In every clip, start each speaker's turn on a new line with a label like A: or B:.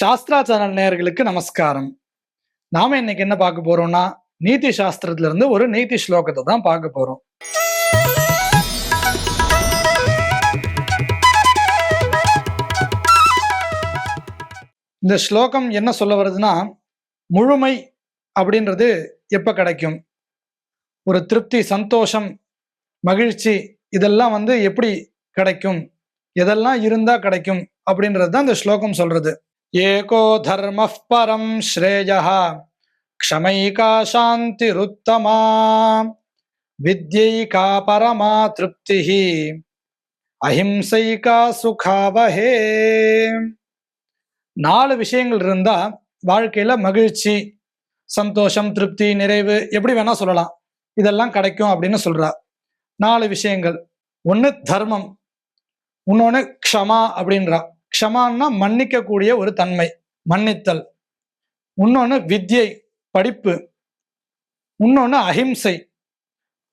A: Sastra channel நேயர்களுக்கு நமஸ்காரம். நாம இன்னைக்கு என்ன பார்க்க போறோம்னா நீதி சாஸ்திரத்துல இருந்து ஒரு நீதி ஸ்லோகத்தை தான் பார்க்க போறோம். இந்த ஸ்லோகம் என்ன சொல்ல வருதுன்னா முழுமை அப்படின்றது எப்ப கிடைக்கும்? ஒரு திருப்தி சந்தோஷம் மகிழ்ச்சி இதெல்லாம் வந்து எப்படி கிடைக்கும்? எதெல்லாம் இருந்தா கிடைக்கும்? அப்படின்றது தான் இந்த ஸ்லோகம் சொல்றது. ஏகோ தர்ம பரம் ஸ்ரேய க்ஷமைகா சாந்திருத்தமா. வித்யைகா பரமா திருப்தி அஹிம்சைகா சுகாவஹே. நாலு விஷயங்கள் இருந்தா வாழ்க்கையில மகிழ்ச்சி சந்தோஷம் திருப்தி நிறைவு எப்படி வேணா சொல்லலாம். இதெல்லாம் கிடைக்கும் அப்படின்னு சொல்றா. நாலு விஷயங்கள். ஒண்ணு தர்மம் இன்னொன்று க்ஷமா அப்படின்றா. க்ஷமான்னா மன்னிக்கக்கூடிய ஒரு தன்மை மன்னித்தல். இன்னொன்று வித்யை படிப்பு. இன்னொன்று அஹிம்சை.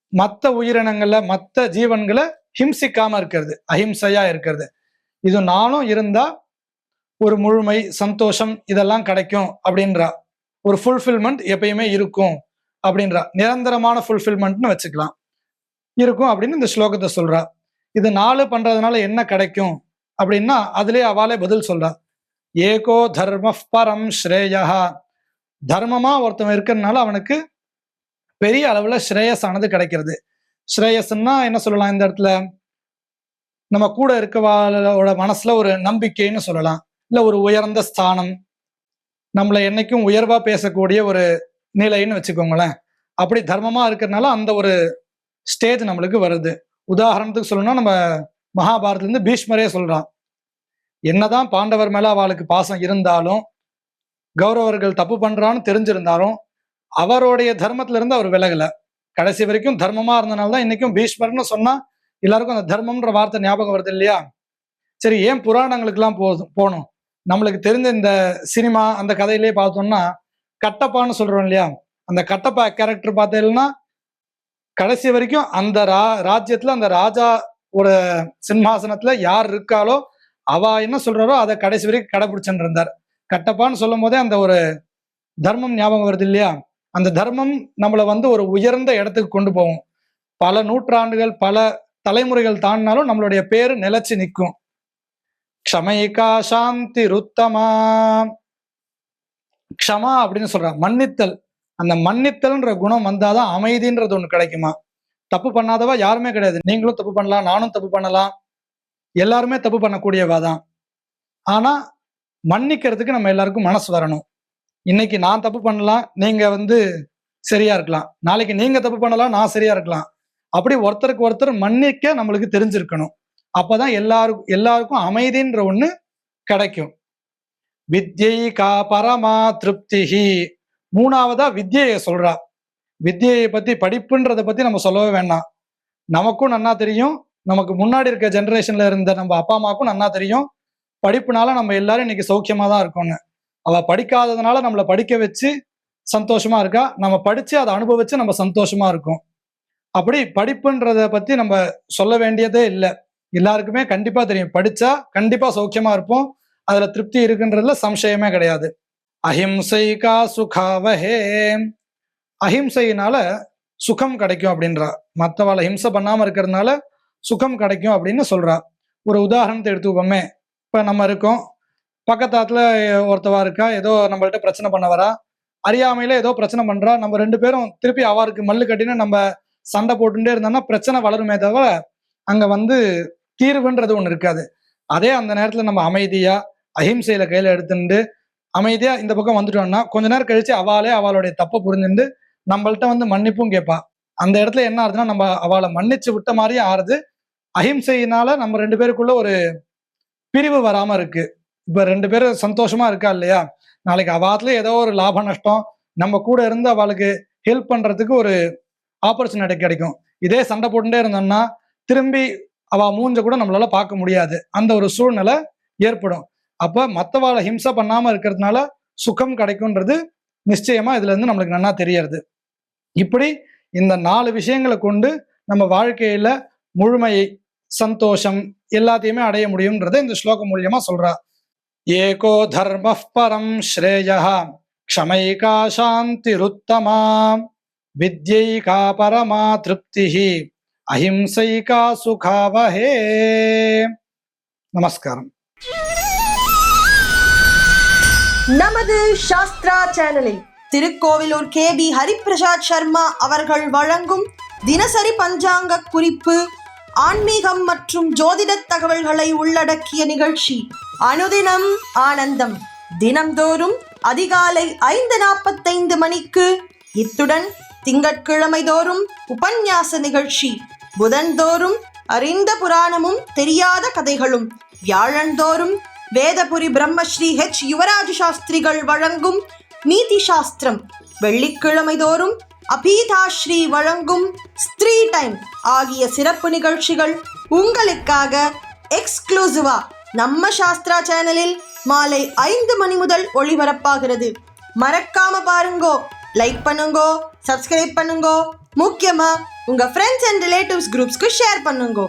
A: மற்ற உயிரினங்களை மற்ற ஜீவன்களை ஹிம்சிக்காம இருக்கிறது அஹிம்சையா இருக்கிறது. இது நானும் இருந்தா ஒரு முழுமை சந்தோஷம் இதெல்லாம் கிடைக்கும் அப்படின்றா. ஒரு ஃபுல்ஃபில்மெண்ட் எப்பயுமே இருக்கும் அப்படின்றா. நிரந்தரமான ஃபுல்ஃபில்மெண்ட்னு வச்சுக்கலாம். இருக்கும் அப்படின்னு இந்த ஸ்லோகத்தை சொல்றா. இது நாலு பண்றதுனால என்ன கிடைக்கும்? அப்படின்னா அதுலயே அவாலே பதில் சொல்றா. ஏகோ தர்ம பரம் ஸ்ரேயா. தர்மமா ஒருத்தன் இருக்கிறதுனால அவனுக்கு பெரிய அளவுல ஸ்ரேயஸானது கிடைக்கிறது. ஸ்ரேயஸ்ன்னா என்ன சொல்லலாம் இந்த இடத்துல? நம்ம கூட இருக்கவாளோட மனசுல ஒரு நம்பிக்கைன்னு சொல்லலாம். இல்ல ஒரு உயர்ந்த ஸ்தானம். நம்மளை என்னைக்கும் உயர்வா பேசக்கூடிய ஒரு நிலைன்னு வச்சுக்கோங்களேன். அப்படி தர்மமா இருக்கிறதுனால அந்த ஒரு ஸ்டேஜ் நம்மளுக்கு வருது. உதாரணத்துக்கு சொல்லணும்னா நம்ம மகாபாரத்ல இருந்து பீஷ்மரே சொல்றான். என்னதான் பாண்டவர் மேல அவளுக்கு பாசம் இருந்தாலும் கௌரவர்கள் தப்பு பண்றான்னு தெரிஞ்சிருந்தாலும் அவருடைய தர்மத்துல இருந்து அவர் விலகல. கடைசி வரைக்கும் தர்மமா இருந்தனால தான் இன்னைக்கும் பீஷ்மர்னு சொன்னா எல்லாருக்கும் அந்த தர்மம்ன்ற வார்த்தை ஞாபகம் வருது இல்லையா? சரி ஏன் புராணங்களுக்கெல்லாம் போதும் போகணும் நம்மளுக்கு தெரிஞ்ச இந்த சினிமா அந்த கதையிலேயே பார்த்தோம்னா கட்டப்பான்னு சொல்றோம் இல்லையா? அந்த கட்டப்பா கேரக்டர் பார்த்தீங்கன்னா கடைசி வரைக்கும் அந்த ரா ராஜ்யத்துல அந்த ராஜா ஒரு சிம்மாசனத்துல யார் இருக்காளோ அவ என்ன சொல்றாரோ அதை கடைசி வரைக்கும் கடைபிடிச்சுட்டு இருந்தார். கட்டப்பான்னு சொல்லும் போதே அந்த ஒரு தர்மம் ஞாபகம் வருது இல்லையா? அந்த தர்மம் நம்மளை வந்து ஒரு உயர்ந்த இடத்துக்கு கொண்டு போகும். பல நூற்றாண்டுகள் பல தலைமுறைகள் தாண்டினாலும் நம்மளுடைய பேரு நிலைச்சு நிற்கும். க்ஷமைகா சாந்தி ருத்தமா. க்ஷமா அப்படின்னு சொல்றான் மன்னித்தல். அந்த மன்னித்தல்ன்ற குணம் வந்தாதான் அமைதின்றது ஒண்ணு கிடைக்குமா? தப்பு பண்ணாதவா யாருமே கிடையாது. நீங்களும் தப்பு பண்ணலாம் நானும் தப்பு பண்ணலாம். எல்லாருமே தப்பு பண்ணக்கூடியவா தான். ஆனா மன்னிக்கிறதுக்கு நம்ம எல்லாருக்கும் மனசு வரணும். இன்னைக்கு நான் தப்பு பண்ணலாம் நீங்க வந்து சரியா இருக்கலாம். நாளைக்கு நீங்க தப்பு பண்ணலாம் நான் சரியா இருக்கலாம். அப்படி ஒருத்தருக்கு ஒருத்தர் மன்னிக்க நம்மளுக்கு தெரிஞ்சிருக்கணும். அப்பதான் எல்லாருக்கும் எல்லாருக்கும் அமைதின்ற ஒண்ணு கிடைக்கும். வித்யை கா பரமா திருப்திஹி. மூணாவதா வித்யையை சொல்றா. வித்தியை பற்றி படிப்புன்றதை பற்றி நம்ம சொல்லவே வேண்டாம். நமக்கும் நன்னா தெரியும். நமக்கு முன்னாடி இருக்க ஜென்ரேஷன்ல இருந்த நம்ம அப்பா அம்மாவுக்கும் நன்னா தெரியும். படிப்புனால நம்ம எல்லாரும் இன்னைக்கு சௌக்கியமா தான் இருக்கோம்னு. அவ படிக்காததுனால நம்மளை படிக்க வச்சு சந்தோஷமா இருக்கா? நம்ம படிச்சு அதை அனுபவிச்சு நம்ம சந்தோஷமா இருக்கோம். அப்படி படிப்புன்றத பத்தி நம்ம சொல்ல வேண்டியதே இல்லை. எல்லாருக்குமே கண்டிப்பா தெரியும். படிச்சா கண்டிப்பா சௌக்கியமா இருப்போம். அதுல திருப்தி இருக்குன்றதுல சம்சயமே கிடையாது. அஹிம்சைகா சுகாவஹே. அஹிம்சையினால சுகம் கிடைக்கும் அப்படின்றா. மற்றவாளை ஹிம்சை பண்ணாமல் இருக்கிறதுனால சுகம் கிடைக்கும் அப்படின்னு சொல்றா. ஒரு உதாரணத்தை எடுத்துப்போமே இப்போ நம்ம இருக்கோம். பக்கத்தாத்துல ஒருத்தவா இருக்கா? ஏதோ நம்மள்கிட்ட பிரச்சனை பண்ண வரா அறியாமையில ஏதோ பிரச்சனை பண்றா. நம்ம ரெண்டு பேரும் திருப்பி அவருக்கு மல்லு கட்டின்னு நம்ம சண்டை போட்டுட்டே இருந்தோம்னா பிரச்சனை வளருமே தவிர அங்க வந்து தீர்வுன்றது ஒன்று இருக்காது. அதே அந்த நேரத்தில் நம்ம அமைதியா அஹிம்சையில கையில எடுத்துட்டு அமைதியா இந்த பக்கம் வந்துட்டோம்னா கொஞ்ச நேரம் கழிச்சு அவளே அவளுடைய தப்பை புரிஞ்சுட்டு நம்மள்ட்ட வந்து மன்னிப்பும் கேட்பா அந்த இடத்துல என்ன ஆகுதுன்னா நம்ம அவளை மன்னிச்சு விட்ட மாதிரியே ஆறுது. அஹிம்சையினால நம்ம ரெண்டு பேருக்குள்ள ஒரு பிரிவு வராம இருக்கு. இப்ப ரெண்டு பேரும் சந்தோஷமா இருக்கா இல்லையா? நாளைக்கு அவாத்துல ஏதோ ஒரு லாப நஷ்டம் நம்ம கூட இருந்து அவளுக்கு ஹெல்ப் பண்றதுக்கு ஒரு ஆப்பர்ச்சுனிட்டி கிடைக்கும். இதே சண்டை போட்டுட்டே இருந்தோம்னா திரும்பி அவ மூஞ்ச கூட நம்மளால பார்க்க முடியாது. அந்த ஒரு சூழ்நிலை ஏற்படும். அப்ப மத்தவாளை ஹிம்சை பண்ணாம இருக்கிறதுனால சுகம் கிடைக்கும்ன்றது நிச்சயமா இதுல இருந்து நம்மளுக்கு நன்னா தெரியறது. இப்படி இந்த நாலு விஷயங்களை கொண்டு நம்ம வாழ்க்கையில முழுமையை சந்தோஷம் எல்லாத்தையுமே அடைய முடியும்ன்றதை இந்த ஸ்லோகம் மூலியமா சொல்றா. ஏகோ தர்ம பரம் ஸ்ரேய க்ஷமைகா சாந்திருத்தமா வித்யைகா பரமா திருப்தி அஹிம்சைகா சுகாவஹே. நமஸ்காரம்.
B: நமது சாஸ்திரா சேனலில் திருக்கோவிலூர் கே பி ஹரிபிரசாத் சர்மா அவர்கள் வழங்கும் தினசரி பஞ்சாங்க குறிப்பு ஆன்மீகம் மற்றும் ஜோதிட தகவல்களை உள்ளடக்கிய நிகழ்ச்சி. அனுதினம் ஆனந்தம். தினம்தோறும் அதிகாலை ஐந்து நாற்பத்தைந்து மணிக்கு இத்துடன் திங்கட்கிழமை தோறும் உபன்யாச நிகழ்ச்சி. புதன்தோறும் அறிந்த புராணமும் தெரியாத கதைகளும். வியாழந்தோறும் வேதபுரி பிரம்மஸ்ரீ ஹெச் யுவராஜ சாஸ்திரிகள் வழங்கும் நீதி சாஸ்திரம் வெள்ளிக்கிழமை தோறும் அபீதாஸ்ரீ வழங்கும் ஸ்திரீ டைம் ஆகிய சிறப்பு நிகழ்ச்சிகள் உங்களுக்காக எக்ஸ்க்ளூசிவா நம்ம சாஸ்திரா சேனலில் மாலை ஐந்து மணி முதல் ஒளிபரப்பாகிறது. மறக்காம பாருங்கோ லைக் பண்ணுங்கோ சப்ஸ்கிரைப் பண்ணுங்கோ. முக்கியமா உங்க ஃப்ரெண்ட்ஸ் அண்ட் ரிலேட்டிவ்ஸ் குரூப்ஸ்க்கு ஷேர் பண்ணுங்கோ.